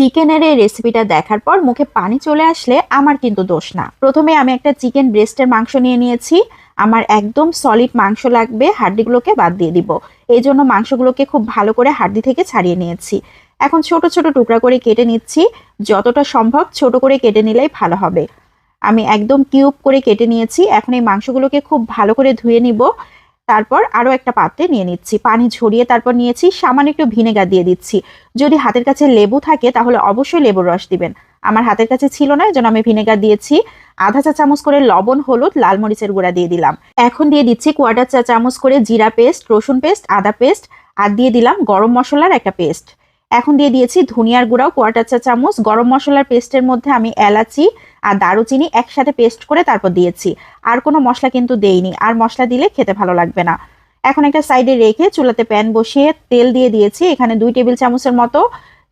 চিকেনের এই রেসিপিটা দেখার পর মুখে পানি চলে আসলে আমার কিন্তু দোষ না। প্রথমে আমি একটা চিকেন ব্রেস্টের মাংস নিয়ে নিয়েছি। আমার একদম সলিড মাংস লাগবে, হাড্ডিগুলোকে বাদ দিয়ে দিব। এই জন্য মাংসগুলোকে খুব ভালো করে হাড্ডি থেকে ছাড়িয়ে নিয়েছি। এখন ছোট ছোট টুকরা করে কেটে নিচ্ছি। যতটা সম্ভব ছোট করে কেটে নিলেই ভালো হবে। আমি একদম কিউব করে কেটে নিয়েছি। এখন এই মাংসগুলোকে খুব ভালো করে ধুয়ে নিব। তারপর আরও একটা পাত্রে নিয়ে নিচ্ছি। পানি ঝরিয়ে তারপর নিয়েছি, সামান্য একটু ভিনেগার দিয়ে দিচ্ছি। যদি হাতের কাছে লেবু থাকে, তাহলে অবশ্যই লেবুর রস দিবেন। আমার হাতের কাছে ছিল না, এজন্য আমি ভিনেগার দিয়েছি। আধা চা চামচ করে লবণ, হলুদ, লাল মরিচের গুঁড়া দিয়ে দিলাম। এখন দিয়ে দিচ্ছি কোয়াটার চা চামচ করে জিরা পেস্ট, রসুন পেস্ট, আদা পেস্ট, আর দিয়ে দিলাম গরম মশলার একটা পেস্ট। এখন দিয়ে দিয়েছি ধনিয়ার গুঁড়াও, কোয়াটার চা চামচ, গরম মশলার পেস্টের মধ্যে আমি এলাচি আর দারুচিনি একসাথে পেস্ট করে তারপর দিয়েছি। আর কোনো মশলা কিন্তু দেইনি, আর মশলা দিলে খেতে ভালো লাগবে না। এখন একটা সাইডে রেখে চুলাতে প্যান বসিয়ে তেল দিয়ে দিয়েছি, এখানে দুই টেবিল চামচের মতো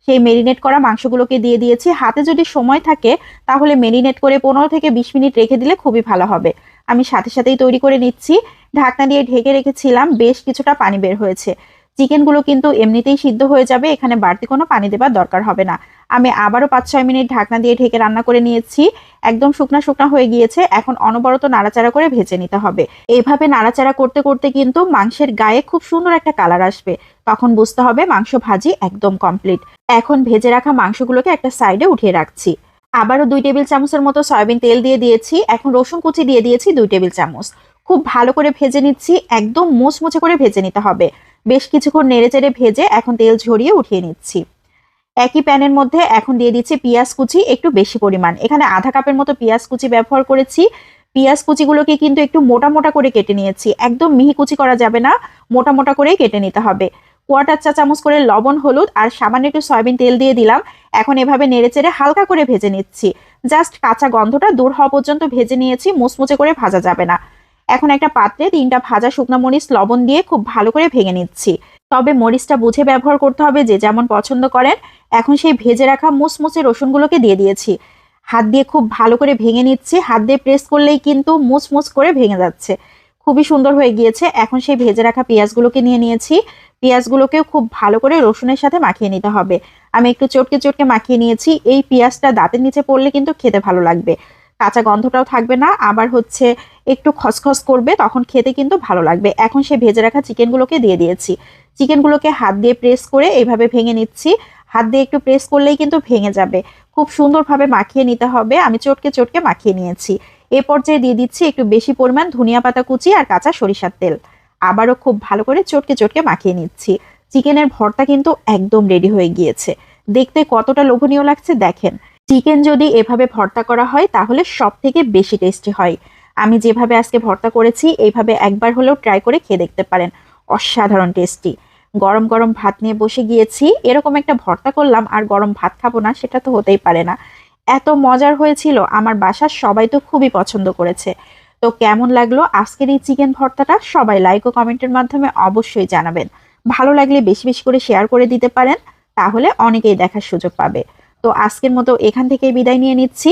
সেই মেরিনেট করা মাংসগুলোকে দিয়ে দিয়েছি। হাতে যদি সময় থাকে, তাহলে মেরিনেট করে পনেরো থেকে বিশ মিনিট রেখে দিলে খুবই ভালো হবে। আমি সাথে সাথেই তৈরি করে নিচ্ছি। ঢাকনা দিয়ে ঢেকে রেখেছিলাম, বেশ কিছুটা পানি বের হয়েছে। চিকেনগুলো কিন্তু এমনিতেই সিদ্ধ হয়ে যাবে, এখানে বাড়তি কোনো পানি দেবার দরকার হবে না। আমি আবারও পাঁচ ছয় মিনিট ঢাকনা দিয়ে ঢেকে রান্না করে নিয়েছি, একদম শুকনা শুকনা হয়ে গিয়েছে, এখন অনবরত নাড়াচাড়া করে ভেজে নিতে হবে। এইভাবে নাড়াচাড়া করতে করতে কিন্তু মাংসের গায়ে খুব সুন্দর একটা কালার আসবে, তখন বুঝতে হবে মাংস ভাজি একদম কমপ্লিট। এখন ভেজে রাখা মাংসগুলোকে একটা সাইডে উঠিয়ে রাখছি। আবারও দুই টেবিল চামচের মতো সয়াবিন তেল দিয়ে দিয়েছি, এখন রসুন কুচি দিয়ে দিয়েছি দুই টেবিল চামচ। খুব ভালো করে ভেজে নিচ্ছি, একদম মুচমুচে করে ভেজে নিতে হবে। বেশ কিছুক্ষণ নেড়ে চেড়ে ভেজে এখন তেল ঝরিয়ে উঠিয়ে নিচ্ছি। একই প্যানের মধ্যে এখন দিয়ে দিচ্ছি পেঁয়াজ কুচি, একটু বেশি পরিমাণ। এখানে আধা কাপের মতো পেঁয়াজ কুচি ব্যবহার করেছি। পেঁয়াজ কুচিগুলোকে কিন্তু একটু মোটা মোটা করে কেটে নিয়েছি। একদম মিহি কুচি করা যাবে না, মোটা মোটা করেই কেটে নিতে হবে। কোয়াটার চা চামচ করে লবণ, হলুদ আর সামান্য একটু সয়াবিন তেল দিয়ে দিলাম। এখন এভাবে নেড়ে চেড়ে হালকা করে ভেজে নিচ্ছি। জাস্ট কাঁচা গন্ধটা দূর হওয়া পর্যন্ত ভেজে নিয়েছি, মুচমুচে করে ভাজা যাবে না। এখন একটা পাত্রে তিনটা ভাজা শুকনো মরিচ, লবণ দিয়ে খুব ভালো করে ভেঙে নিচ্ছি। তবে মরিচটা বুঝে ব্যবহার করতে হবে যে যেমন পছন্দ করেন, এখন সেই ভেজে রাখা মুচমুচে রসুনগুলোকে দিয়ে দিয়েছি। হাত দিয়ে খুব ভালো করে ভেঙে নিচ্ছি। হাত দিয়ে প্রেস করলেই কিন্তু মুচমুচ করে ভেঙে যাচ্ছে। খুবই সুন্দর হয়ে গিয়েছে। এখন সেই ভেজে রাখা পেঁয়াজগুলোকে নিয়ে নিয়েছি। পেঁয়াজগুলোকেও খুব ভালো করে রসুনের সাথে মাখিয়ে নিতে হবে। আমি একটু চটকে চটকে মাখিয়ে নিয়েছি। এই পেঁয়াজটা দাঁতের নিচে পড়লে কিন্তু খেতে ভালো লাগবে। কাঁচা গন্ধটাও থাকবে না। আবার হচ্ছে একটু খসখস করবে, তখন খেতে কিন্তু ভালো লাগবে। এখন সে ভেজে রাখা চিকেনগুলোকে দিয়ে দিয়েছি। চিকেনগুলোকে হাত দিয়ে প্রেস করে এইভাবে ভেঙে নিচ্ছি। হাত দিয়ে একটু প্রেস করলেই কিন্তু ভেঙে যাবে। খুব সুন্দরভাবে মাখিয়ে নিতে হবে। আমি চটকে চটকে মাখিয়ে নিয়েছি। এ পর্যায়ে দিয়ে দিচ্ছি একটু বেশি পরিমাণ ধনিয়া পাতা কুচি আর কাঁচা সরিষার তেল। আবারও খুব ভালো করে চটকে চটকে মাখিয়ে নিচ্ছি। চিকেনের ভর্তা কিন্তু একদম রেডি হয়ে গিয়েছে। দেখতে কতটা লোভনীয় লাগছে দেখেন। চিকেন যদি এভাবে ভর্তা করা হয়, তাহলে সব থেকে বেশি টেস্টি হয়। আমি যেভাবে আজকে ভর্তা করেছি, এইভাবে একবার হলেও ট্রাই করে খেয়ে দেখতে পারেন। অসাধারণ টেস্টি গরম গরম ভাত নিয়ে বসে গিয়েছি, এরকম একটা ভর্তা করলাম, আর গরম ভাত খাব না, সেটা তো হতেই পারে না। এত মজার হয়েছিল, আমার বাসার সবাই তো খুবই পছন্দ করেছে। তো কেমন লাগল আজকের এই চিকেন ভর্তাটা? সবাই লাইক ও কমেন্টের মাধ্যমে অবশ্যই জানাবেন। ভালো লাগলে বেশি বেশি করে শেয়ার করে দিতে পারেন, তাহলে অনেকেই দেখার সুযোগ পাবে। তো আজকের মতো এখান থেকে বিদায় নিয়ে নিচ্ছি।